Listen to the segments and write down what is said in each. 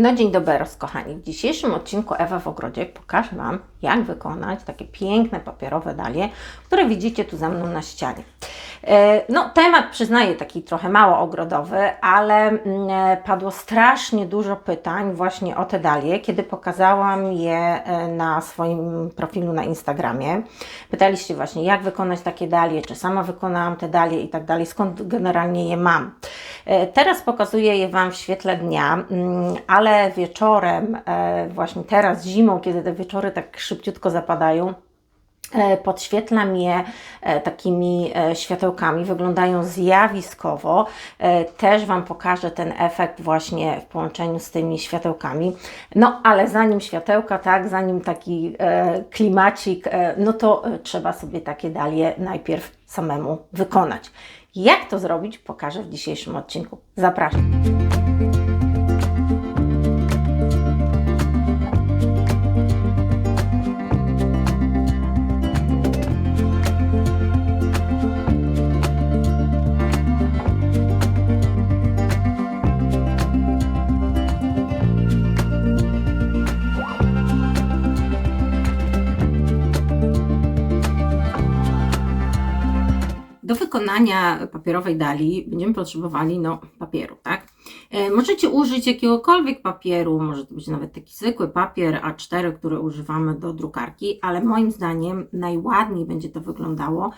No dzień dobry, kochani. W dzisiejszym odcinku Ewa w ogrodzie pokażę Wam, jak wykonać takie piękne papierowe dalie, które widzicie tu za mną na ścianie. E, No, temat przyznaję taki trochę mało ogrodowy, ale mm, e, padło strasznie dużo pytań właśnie o te dalie, kiedy pokazałam je e, na swoim profilu na Instagramie. Pytaliście właśnie, jak wykonać takie dalie, czy sama wykonałam te dalie i tak dalej, skąd generalnie je mam. Teraz pokazuję je Wam w świetle dnia, mm, ale wieczorem, właśnie teraz zimą, kiedy te wieczory tak szybciutko zapadają, podświetlam je e, takimi e, światełkami, wyglądają zjawiskowo. E, Też Wam pokażę ten efekt właśnie w połączeniu z tymi światełkami. No ale zanim światełka, tak, zanim taki e, klimacik, e, no to e, trzeba sobie takie dalie najpierw samemu wykonać. Jak to zrobić, pokażę w dzisiejszym odcinku. Zapraszam. Wykonania papierowej dali będziemy potrzebowali no, papieru, tak? E, możecie użyć jakiegokolwiek papieru, może to być nawet taki zwykły papier A4, który używamy do drukarki, ale moim zdaniem najładniej będzie to wyglądało,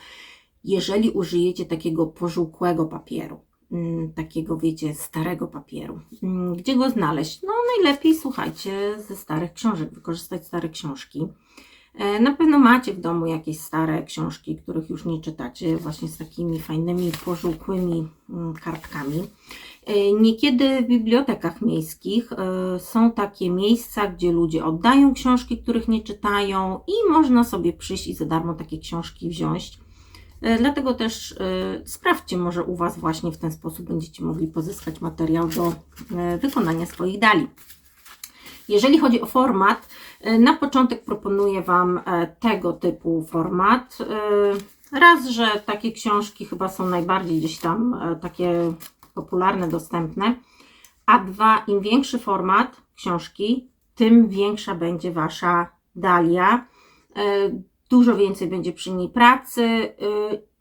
jeżeli użyjecie takiego pożółkłego papieru. Mm, Takiego, wiecie, starego papieru. Mm, Gdzie go znaleźć? No, najlepiej, słuchajcie, ze starych książek, wykorzystać stare książki. E, Na pewno macie w domu jakieś stare książki, których już nie czytacie, właśnie z takimi fajnymi, pożółkłymi mm, kartkami. E, Niekiedy w bibliotekach miejskich e, są takie miejsca, gdzie ludzie oddają książki, których nie czytają, i można sobie przyjść i za darmo takie książki wziąć. Dlatego też sprawdźcie, może u Was właśnie w ten sposób będziecie mogli pozyskać materiał do wykonania swoich dali. Jeżeli chodzi o format, e, na początek proponuję Wam e, tego typu format. E, Raz, że takie książki chyba są najbardziej gdzieś tam e, takie popularne, dostępne, a dwa, im większy format książki, tym większa będzie Wasza dalia. E, Dużo więcej będzie przy niej pracy, e,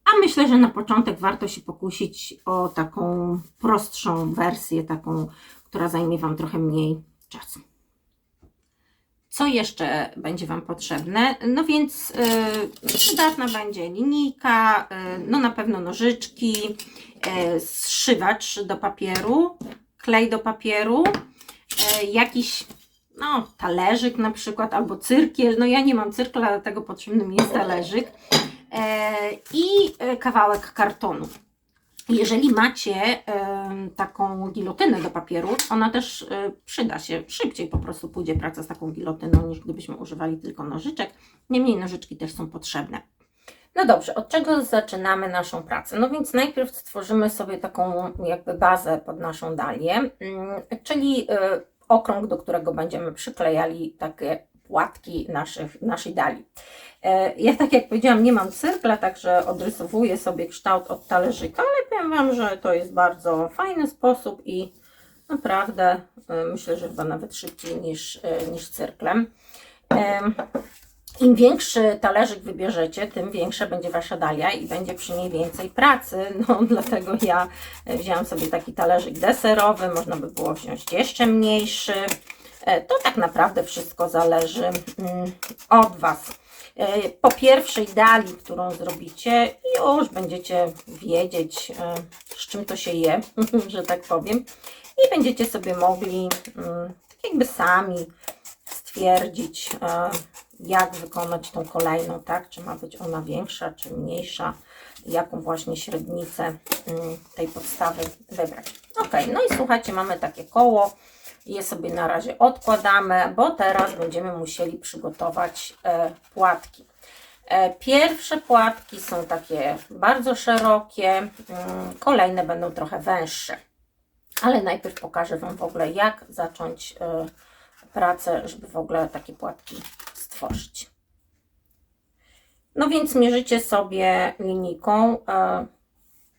a myślę, że na początek warto się pokusić o taką prostszą wersję, taką, która zajmie Wam trochę mniej czasu. Co jeszcze będzie Wam potrzebne? No więc yy, przydatna będzie linijka, yy, no na pewno nożyczki, yy, zszywacz do papieru, klej do papieru, yy, jakiś no, talerzyk na przykład, albo cyrkiel. No ja nie mam cyrkla, dlatego potrzebny mi jest talerzyk. Yy, I yy, kawałek kartonu. Jeżeli macie taką gilotynę do papieru, ona też e, przyda się. Szybciej po prostu pójdzie praca z taką gilotyną, niż gdybyśmy używali tylko nożyczek. Niemniej nożyczki też są potrzebne. No dobrze, od czego zaczynamy naszą pracę? No więc najpierw stworzymy sobie taką jakby bazę pod naszą dalię, mm, czyli e, okrąg, do którego będziemy przyklejali takie płatki naszych, naszej dali. E, Ja tak jak powiedziałam, nie mam cyrkla, także odrysowuję sobie kształt od talerzyka, ale powiem Wam, że to jest bardzo fajny sposób i naprawdę e, myślę, że chyba nawet szybciej niż, e, niż cyrklem. Em, Im większy talerzyk wybierzecie, tym większa będzie Wasza dalia i będzie przy niej więcej pracy. No, dlatego ja wzięłam sobie taki talerzyk deserowy, można by było wziąć jeszcze mniejszy. To tak naprawdę wszystko zależy mm, od Was. E, Po pierwszej dali, którą zrobicie, już będziecie wiedzieć, e, z czym to się je, że tak powiem, i będziecie sobie mogli mm, tak jakby sami stwierdzić, e, jak wykonać tą kolejną, tak? Czy ma być ona większa, czy mniejsza, jaką właśnie średnicę mm, tej podstawy wybrać. Ok, no i słuchajcie, mamy takie koło. Je sobie na razie odkładamy, bo teraz będziemy musieli przygotować e, płatki. E, Pierwsze płatki są takie bardzo szerokie, mm, kolejne będą trochę węższe. Ale najpierw pokażę Wam w ogóle, jak zacząć e, pracę, żeby w ogóle takie płatki stworzyć. No więc mierzycie sobie linijką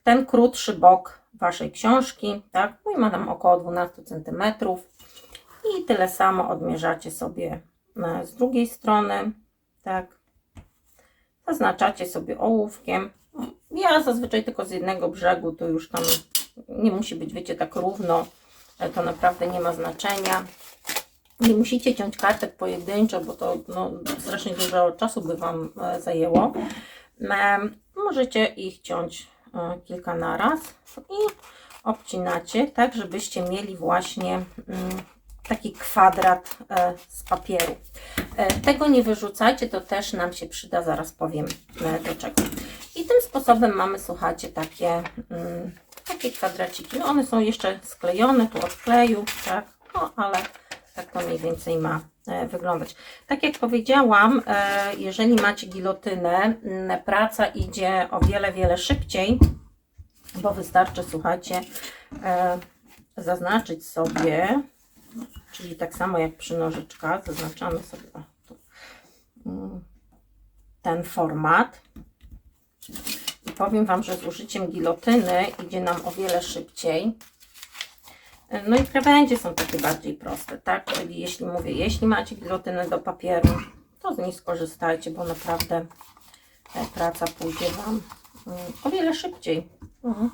ten krótszy bok Waszej książki, tak? Mój ma tam około 12 cm. I tyle samo odmierzacie sobie e, z drugiej strony, tak. Zaznaczacie sobie ołówkiem. Ja zazwyczaj tylko z jednego brzegu, to już tam nie musi być, wiecie, tak równo, e, to naprawdę nie ma znaczenia. Nie musicie ciąć kartek pojedynczo, bo to no, strasznie dużo czasu by Wam e, zajęło. Możecie ich ciąć e, kilka naraz i obcinacie, tak żebyście mieli właśnie mm, taki kwadrat e, z papieru. E, tego nie wyrzucajcie, to też nam się przyda, zaraz powiem do czego. I tym sposobem mamy, słuchajcie, takie, mm, takie kwadraciki. No one są jeszcze sklejone tu od kleju, tak, no ale tak to mniej więcej ma wyglądać. Tak jak powiedziałam, e, jeżeli macie gilotynę, m, praca idzie o wiele, wiele szybciej, bo wystarczy, słuchajcie, e, zaznaczyć sobie, czyli tak samo jak przy nożyczkach, zaznaczamy sobie mm, ten format. I powiem Wam, że z użyciem gilotyny idzie nam o wiele szybciej. No i krawędzie są takie bardziej proste, tak? Czyli jeśli mówię, jeśli macie gilotynę do papieru, to z niej skorzystajcie, bo naprawdę e, praca pójdzie Wam mm, o wiele szybciej. Mhm.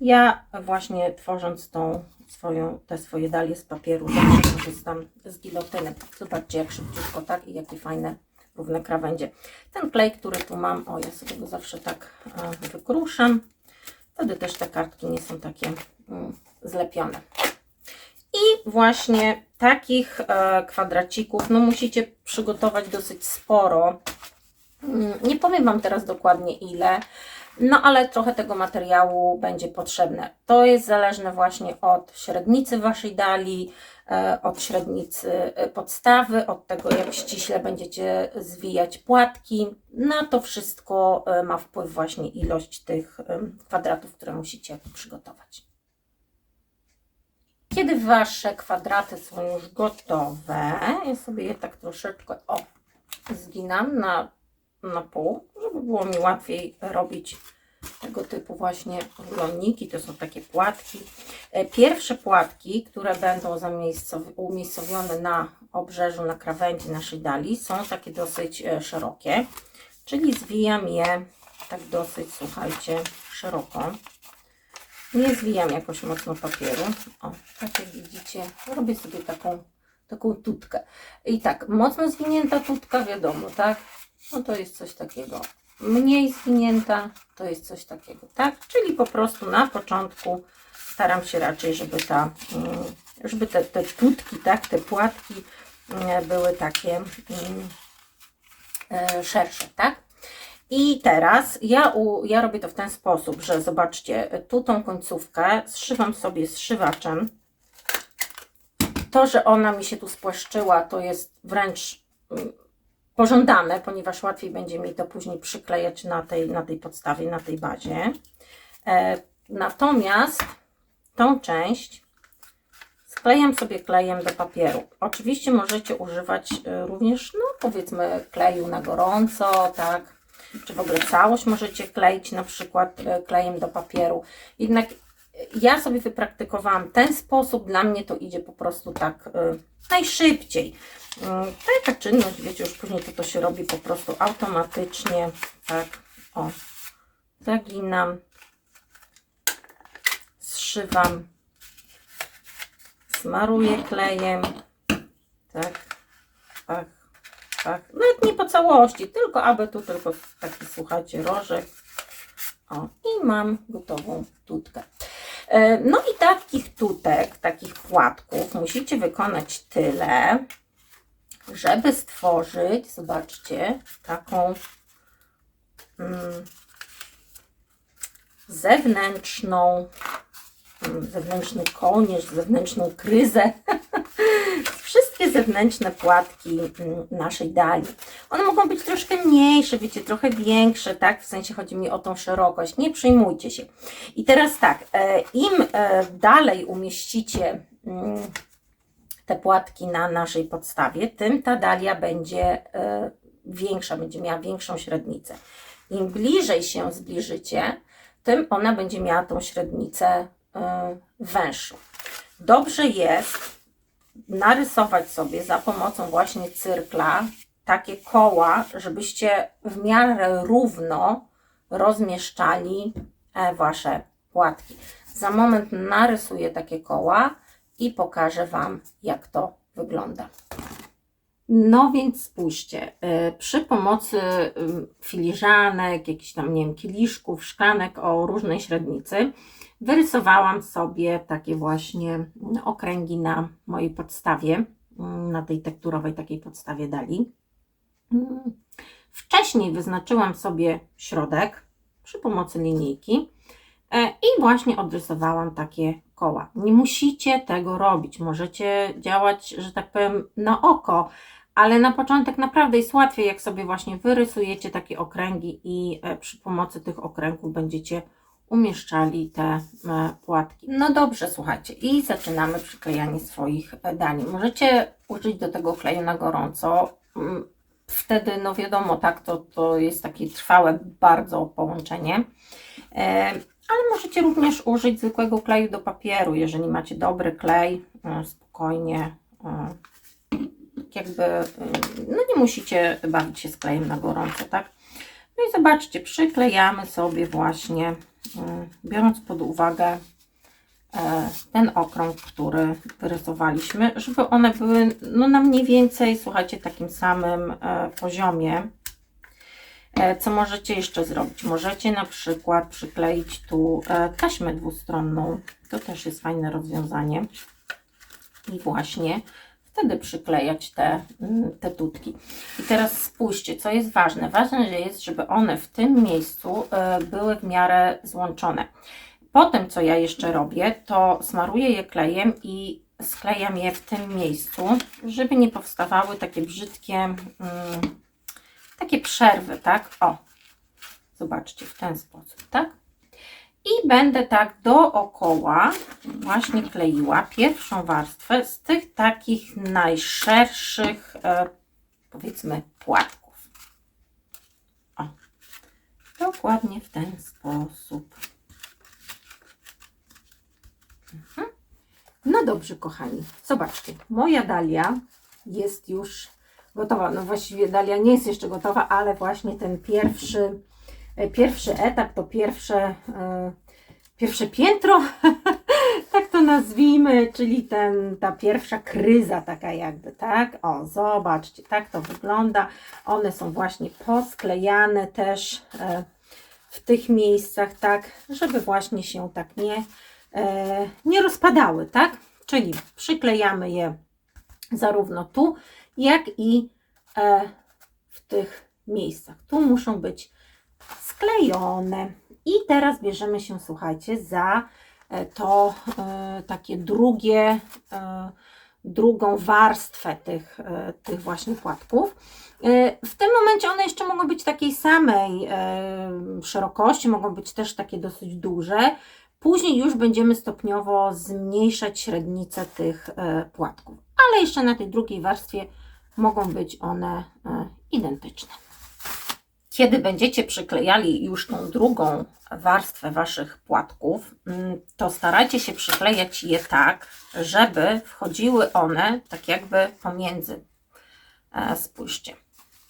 Ja właśnie tworząc tą swoją, te swoje dalie z papieru zawsze korzystam z gilotyny. Zobaczcie jak szybciutko, tak? I jakie fajne, równe krawędzie. Ten klej, który tu mam, o ja sobie go zawsze tak e, wykruszam. Wtedy też te kartki nie są takie mm, zlepione. I właśnie takich e, kwadracików, no musicie przygotować dosyć sporo. Mm, Nie powiem Wam teraz dokładnie ile, no ale trochę tego materiału będzie potrzebne. To jest zależne właśnie od średnicy Waszej dali, e, od średnicy e, podstawy, od tego jak ściśle będziecie zwijać płatki. Na to wszystko ma wpływ właśnie ilość tych kwadratów, które musicie przygotować. Kiedy Wasze kwadraty są już gotowe, ja sobie je tak troszeczkę o, zginam na, na pół, żeby było mi łatwiej robić tego typu właśnie ruloniki. To są takie płatki. E, Pierwsze płatki, które będą umiejscowione na obrzeżu, na krawędzi naszej dali, są takie dosyć e, szerokie, czyli zwijam je tak dosyć, słuchajcie, szeroko. Nie zwijam jakoś mocno papieru. O, tak jak widzicie, robię sobie taką, taką tutkę. I tak, mocno zwinięta tutka, wiadomo, tak? No to jest coś takiego. Mniej zwinięta, to jest coś takiego, tak? Czyli po prostu na początku staram się raczej, żeby ta, mm, żeby te, te tutki, tak, te płatki mm, były takie mm, e, szersze, tak? I teraz ja, u, ja robię to w ten sposób, że zobaczcie, tu tą końcówkę zszywam sobie zszywaczem. To, że ona mi się tu spłaszczyła, to jest wręcz mm, pożądane, ponieważ łatwiej będzie mi to później przyklejać na tej, na tej podstawie, na tej bazie. E, natomiast tą część sklejam sobie klejem do papieru. Oczywiście możecie używać e, również, no powiedzmy, kleju na gorąco, tak, czy w ogóle całość możecie kleić na przykład e, klejem do papieru. Jednak ja sobie wypraktykowałam ten sposób, dla mnie to idzie po prostu tak e, najszybciej. Mm, Taka czynność, wiecie, już później to, to się robi po prostu automatycznie, tak, o, zaginam, zszywam, smaruję klejem, tak, tak, tak, nawet nie po całości, tylko aby tu tylko taki, słuchajcie, rożek, o, i mam gotową tutkę. E, No i takich tutek, takich płatków musicie wykonać tyle, żeby stworzyć, zobaczcie, taką mm, zewnętrzną, zewnętrzny kołnierz, zewnętrzną kryzę. Wszystkie zewnętrzne płatki mm, naszej dali. One mogą być troszkę mniejsze, wiecie, trochę większe, tak? W sensie chodzi mi o tą szerokość. Nie przejmujcie się. I teraz tak, e, im e, dalej umieścicie mm, te płatki na naszej podstawie, tym ta dalia będzie e, większa, będzie miała większą średnicę. Im bliżej się zbliżycie, tym ona będzie miała tą średnicę e, węższą. Dobrze jest narysować sobie za pomocą właśnie cyrkla takie koła, żebyście w miarę równo rozmieszczali e, Wasze płatki. Za moment narysuję takie koła i pokażę Wam, jak to wygląda. No więc spójrzcie, y, przy pomocy y, filiżanek, jakichś tam, nie wiem, kieliszków, szklanek o różnej średnicy, wyrysowałam sobie takie właśnie okręgi na mojej podstawie, mm, na tej tekturowej takiej podstawie dali. Mm, Wcześniej wyznaczyłam sobie środek przy pomocy linijki i właśnie odrysowałam takie koła. Nie musicie tego robić, możecie działać, że tak powiem, na oko, ale na początek naprawdę jest łatwiej, jak sobie właśnie wyrysujecie takie okręgi i e, przy pomocy tych okręgów będziecie umieszczali te e, płatki. No dobrze, słuchajcie, i zaczynamy przyklejanie swoich e, dań. Możecie użyć do tego kleju na gorąco. Mm, Wtedy, no wiadomo, tak, to, to jest takie trwałe bardzo połączenie. Ale możecie również użyć zwykłego kleju do papieru, jeżeli macie dobry klej, e, spokojnie. e, tak jakby, e, no nie musicie bawić się z klejem na gorąco, tak? No i zobaczcie, przyklejamy sobie właśnie, biorąc pod uwagę ten okrąg, który wyrysowaliśmy, żeby one były no, na mniej więcej, słuchajcie, takim samym poziomie. E, Co możecie jeszcze zrobić? Możecie na przykład przykleić tu e, taśmę dwustronną. To też jest fajne rozwiązanie. I właśnie wtedy przyklejać te, mm, te tutki. I teraz spójrzcie, co jest ważne. Ważne jest, żeby one w tym miejscu e, były w miarę złączone. Potem, co ja jeszcze robię, to smaruję je klejem i sklejam je w tym miejscu, żeby nie powstawały takie brzydkie, mm, takie przerwy, tak? O, zobaczcie, w ten sposób, tak? I będę tak dookoła właśnie kleiła pierwszą warstwę z tych takich najszerszych, e, powiedzmy, płatków. O, dokładnie w ten sposób. Mhm. No dobrze, kochani, zobaczcie, moja dalia jest już gotowa. No właściwie dalia nie jest jeszcze gotowa, ale właśnie ten pierwszy, e, pierwszy etap, to pierwsze, e, pierwsze piętro, tak to nazwijmy, czyli ten, ta pierwsza kryza taka jakby, tak? O, zobaczcie, tak to wygląda. One są właśnie posklejane też e, w tych miejscach, tak, żeby właśnie się tak nie, nie rozpadały, tak? Czyli przyklejamy je zarówno tu, jak i e, w tych miejscach. Tu muszą być sklejone. I teraz bierzemy się, słuchajcie, za e, to e, takie drugie, drugą warstwę tych, tych właśnie płatków. W tym momencie one jeszcze mogą być takiej samej szerokości, mogą być też takie dosyć duże. Później już będziemy stopniowo zmniejszać średnicę tych płatków, ale jeszcze na tej drugiej warstwie mogą być one e, identyczne. Kiedy będziecie przyklejali już tą drugą warstwę Waszych płatków, mm, to starajcie się przyklejać je tak, żeby wchodziły one tak jakby pomiędzy. E, Spójrzcie.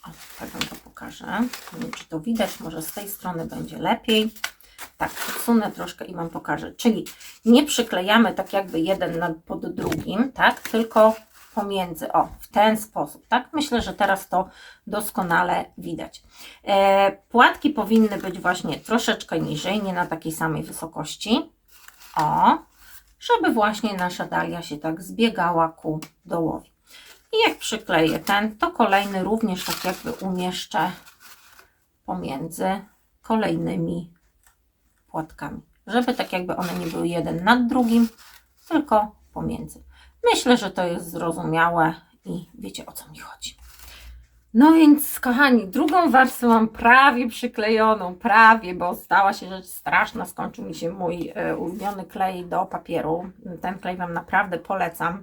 O, tak Wam to pokażę. Nie wiem, czy to widać, może z tej strony będzie lepiej. Tak, odsunę troszkę i Wam pokażę. Czyli nie przyklejamy tak jakby jeden pod drugim, tak, tylko pomiędzy, o, w ten sposób, tak? Myślę, że teraz to doskonale widać. E, płatki powinny być właśnie troszeczkę niżej, nie na takiej samej wysokości. O, żeby właśnie nasza dalia się tak zbiegała ku dołowi. I jak przykleję ten, to kolejny również tak jakby umieszczę pomiędzy kolejnymi płatkami, żeby tak jakby one nie były jeden nad drugim, tylko pomiędzy. Myślę, że to jest zrozumiałe i wiecie o co mi chodzi. No więc, kochani, drugą warstwę mam prawie przyklejoną, prawie, bo stała się rzecz straszna. Skończył mi się mój e, ulubiony klej do papieru. Ten klej Wam naprawdę polecam.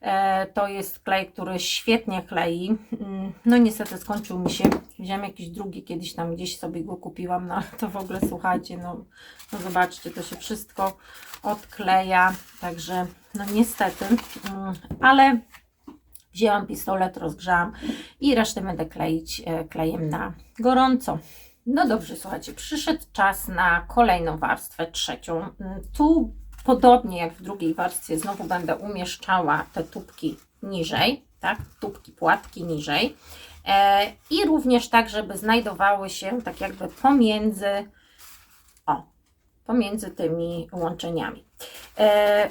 E, To jest klej, który świetnie klei. Mm, No niestety skończył mi się. Wziąłem jakiś drugi, kiedyś tam gdzieś sobie go kupiłam, no ale to w ogóle słuchajcie, no, no zobaczcie, to się wszystko odkleja. Także no niestety, mm, ale wzięłam pistolet, rozgrzałam i resztę będę kleić e, klejem na gorąco. No dobrze, słuchajcie, przyszedł czas na kolejną warstwę, trzecią. Mm, Tu podobnie jak w drugiej warstwie znowu będę umieszczała te tubki niżej, tak, tubki, płatki niżej e, i również tak, żeby znajdowały się tak jakby pomiędzy, o, pomiędzy tymi łączeniami. E,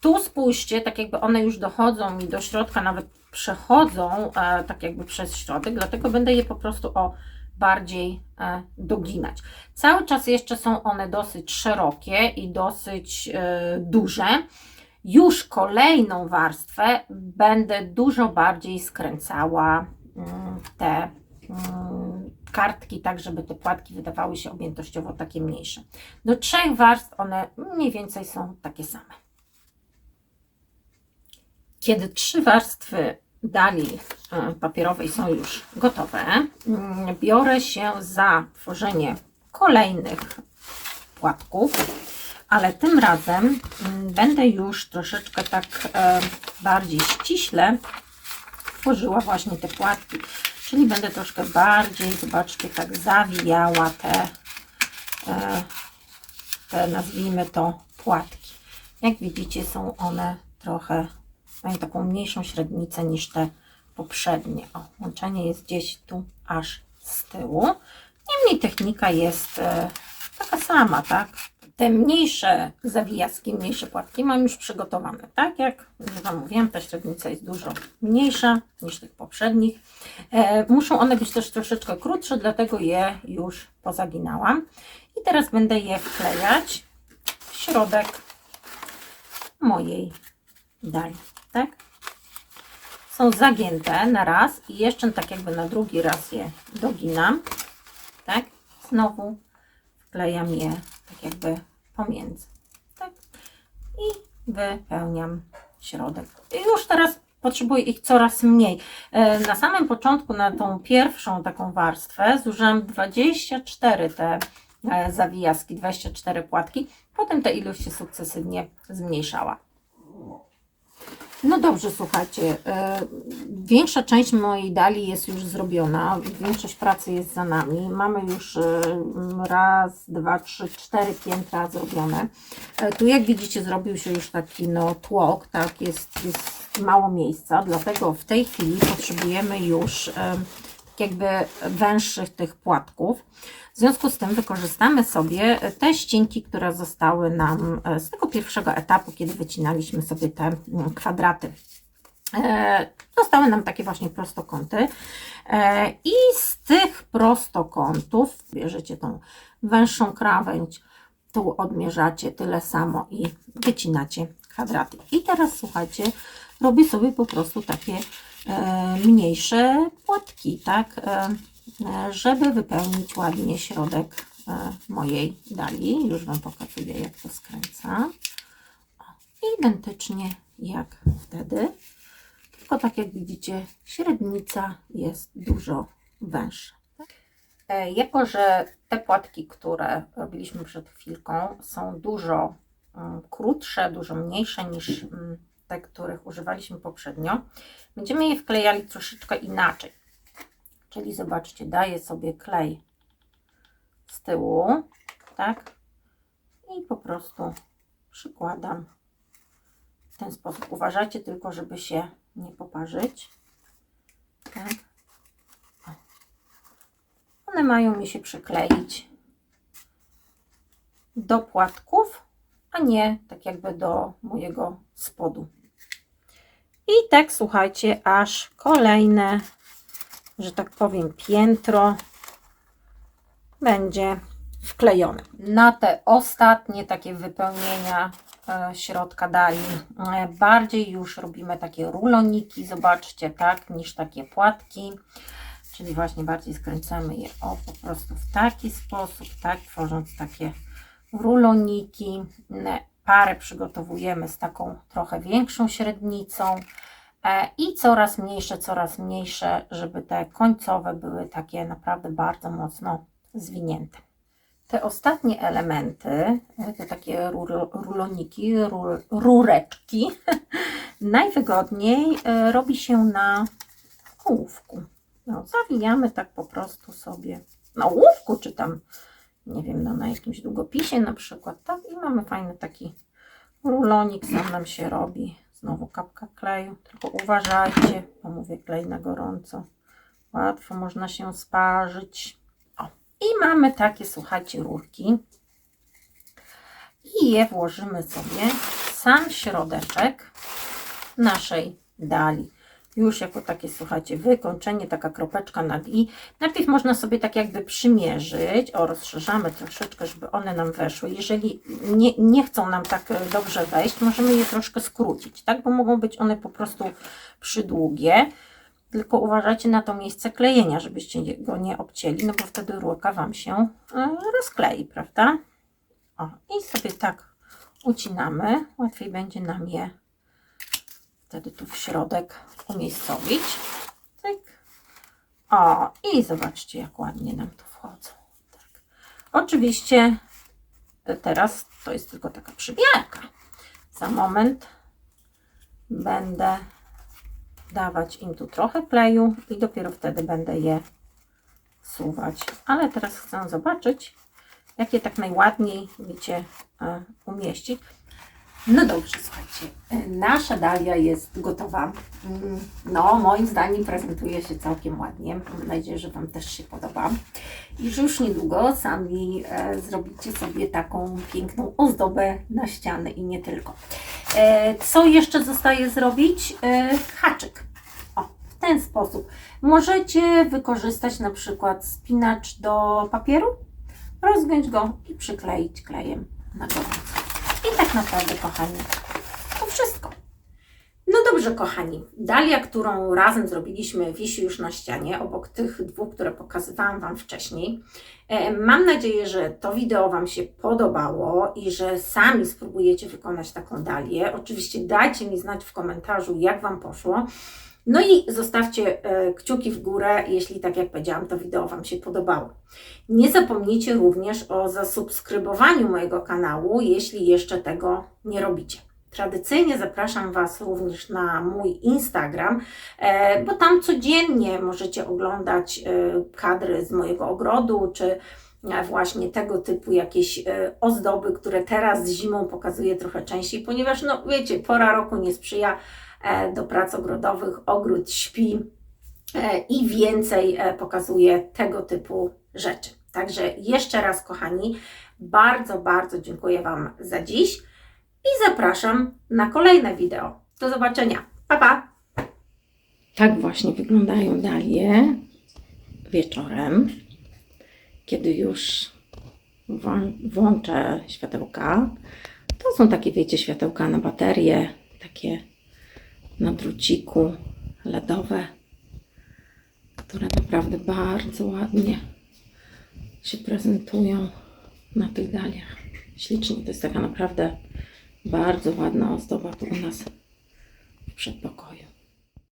tu spójrzcie, tak jakby one już dochodzą mi do środka, nawet przechodzą e, tak jakby przez środek, dlatego będę je po prostu o bardziej e, doginać. Cały czas jeszcze są one dosyć szerokie i dosyć e, duże. Już kolejną warstwę będę dużo bardziej skręcała mm, te mm, kartki, tak żeby te płatki wydawały się objętościowo takie mniejsze. Do trzech warstw one mniej więcej są takie same. Kiedy trzy warstwy dali e, papierowej są już gotowe, mm, biorę się za tworzenie kolejnych płatków, ale tym razem mm, będę już troszeczkę tak e, bardziej ściśle tworzyła właśnie te płatki, czyli będę troszkę bardziej, zobaczcie, tak zawijała te, e, te nazwijmy to płatki. Jak widzicie są one trochę mają taką mniejszą średnicę niż te poprzednie. O, łączenie jest gdzieś tu aż z tyłu. Niemniej technika jest e, taka sama, tak? Te mniejsze zawijaski, mniejsze płatki mam już przygotowane. Tak jak Wam mówiłam, ta średnica jest dużo mniejsza niż tych poprzednich. E, muszą one być też troszeczkę krótsze, dlatego je już pozaginałam. I teraz będę je wklejać w środek mojej dali tak? Są zagięte na raz i jeszcze tak jakby na drugi raz je doginam, tak? Znowu wklejam je tak jakby pomiędzy, tak? I wypełniam środek. I już teraz potrzebuję ich coraz mniej. E, Na samym początku, na tą pierwszą taką warstwę, zużyłam 24 te e, zawijaski, 24 płatki. Potem ta ilość się sukcesywnie zmniejszała. No dobrze, słuchajcie. e, Większa część mojej dali jest już zrobiona. Większość pracy jest za nami. Mamy już e, raz, dwa, trzy, cztery piętra zrobione. E, Tu jak widzicie zrobił się już taki no tłok, tak, jest, jest mało miejsca, dlatego w tej chwili potrzebujemy już jakby węższych tych płatków. W związku z tym wykorzystamy sobie te ścinki, które zostały nam e, z tego pierwszego etapu, kiedy wycinaliśmy sobie te mm, kwadraty. E, Zostały nam takie właśnie prostokąty E, i z tych prostokątów bierzecie tą węższą krawędź, tu odmierzacie tyle samo i wycinacie kwadraty. I teraz słuchajcie, robię sobie po prostu takie mniejsze płatki, tak, e, e, żeby wypełnić ładnie środek e, mojej dali. Już Wam pokazuję, jak to skręcam. O, identycznie jak wtedy, tylko tak jak widzicie, średnica jest dużo węższa. E, Jako, że te płatki, które robiliśmy przed chwilką, są dużo mm, krótsze, dużo mniejsze niż mm, te, których używaliśmy poprzednio, będziemy je wklejali troszeczkę inaczej. Czyli zobaczcie, daję sobie klej z tyłu, tak? I po prostu przykładam w ten sposób. Uważajcie tylko, żeby się nie poparzyć. Tak? One mają mi się przykleić do płatków, a nie tak jakby do mojego spodu. I tak słuchajcie, aż kolejne, że tak powiem, piętro będzie wklejone. Na te ostatnie takie wypełnienia e, środka dali, e, bardziej już robimy takie ruloniki, zobaczcie, tak, niż takie płatki. Czyli właśnie bardziej skręcamy je o po prostu w taki sposób, tak, tworząc takie ruloniki. Parę przygotowujemy z taką trochę większą średnicą e, i coraz mniejsze, coraz mniejsze, żeby te końcowe były takie naprawdę bardzo mocno zwinięte. Te ostatnie elementy, e, te takie ruloniki, rur, rureczki, najwygodniej e, robi się na ołówku. No, zawijamy tak po prostu sobie na ołówku, czy tam, nie wiem, no, na jakimś długopisie na przykład, tak? I mamy fajny taki rulonik, sam nam się robi. Znowu kapka kleju, tylko uważajcie, bo mówię klej na gorąco. Łatwo można się sparzyć. O, i mamy takie, słuchajcie, rurki. I je włożymy sobie w sam środeczek naszej dali już jako takie, słuchajcie, wykończenie, taka kropeczka nad i. Najpierw można sobie tak jakby przymierzyć, o rozszerzamy troszeczkę, żeby one nam weszły. Jeżeli nie, nie chcą nam tak e, dobrze wejść, możemy je troszkę skrócić, tak, bo mogą być one po prostu przydługie. Tylko uważajcie na to miejsce klejenia, żebyście go nie obcięli, no bo wtedy rurka Wam się e, rozklei, prawda? O, i sobie tak ucinamy, łatwiej będzie nam je wtedy tu w środek umiejscowić. Tak. O, i zobaczcie, jak ładnie nam tu wchodzą. Tak. Oczywiście teraz to jest tylko taka przymiarka. Za moment będę dawać im tu trochę kleju i dopiero wtedy będę je suwać. Ale teraz chcę zobaczyć, jakie tak najładniej, wiecie, e, umieścić. No dobrze, słuchajcie, nasza dalia jest gotowa. Mm, No, moim zdaniem prezentuje się całkiem ładnie. Mam nadzieję, że Wam też się podoba. I że już niedługo sami e, zrobicie sobie taką piękną ozdobę na ściany i nie tylko. E, co jeszcze zostaje zrobić? E, haczyk. O, w ten sposób. Możecie wykorzystać na przykład spinacz do papieru, rozgiąć go i przykleić klejem na gorąco. I tak naprawdę, kochani, to wszystko. No dobrze, kochani. Dalia, którą razem zrobiliśmy, wisi już na ścianie, obok tych dwóch, które pokazywałam Wam wcześniej. E, Mam nadzieję, że to wideo Wam się podobało i że sami spróbujecie wykonać taką dalię. Oczywiście dajcie mi znać w komentarzu, jak Wam poszło. No i zostawcie e, kciuki w górę, jeśli tak jak powiedziałam, to wideo Wam się podobało. Nie zapomnijcie również o zasubskrybowaniu mojego kanału, jeśli jeszcze tego nie robicie. Tradycyjnie zapraszam Was również na mój Instagram, e, bo tam codziennie możecie oglądać e, kadry z mojego ogrodu, czy właśnie tego typu jakieś ozdoby, które teraz zimą pokazuję trochę częściej, ponieważ no wiecie, pora roku nie sprzyja do prac ogrodowych, ogród śpi e, i więcej e, pokazuje tego typu rzeczy. Także jeszcze raz, kochani, bardzo, bardzo dziękuję Wam za dziś i zapraszam na kolejne wideo. Do zobaczenia. Pa, pa! Tak właśnie wyglądają dalie wieczorem, kiedy już włą- włączę światełka. To są takie, wiecie, światełka na baterie, takie na druciku, LEDowe, które naprawdę bardzo ładnie się prezentują na tych daliach. Ślicznie, to jest taka naprawdę bardzo ładna ozdoba tu u nas w przedpokoju.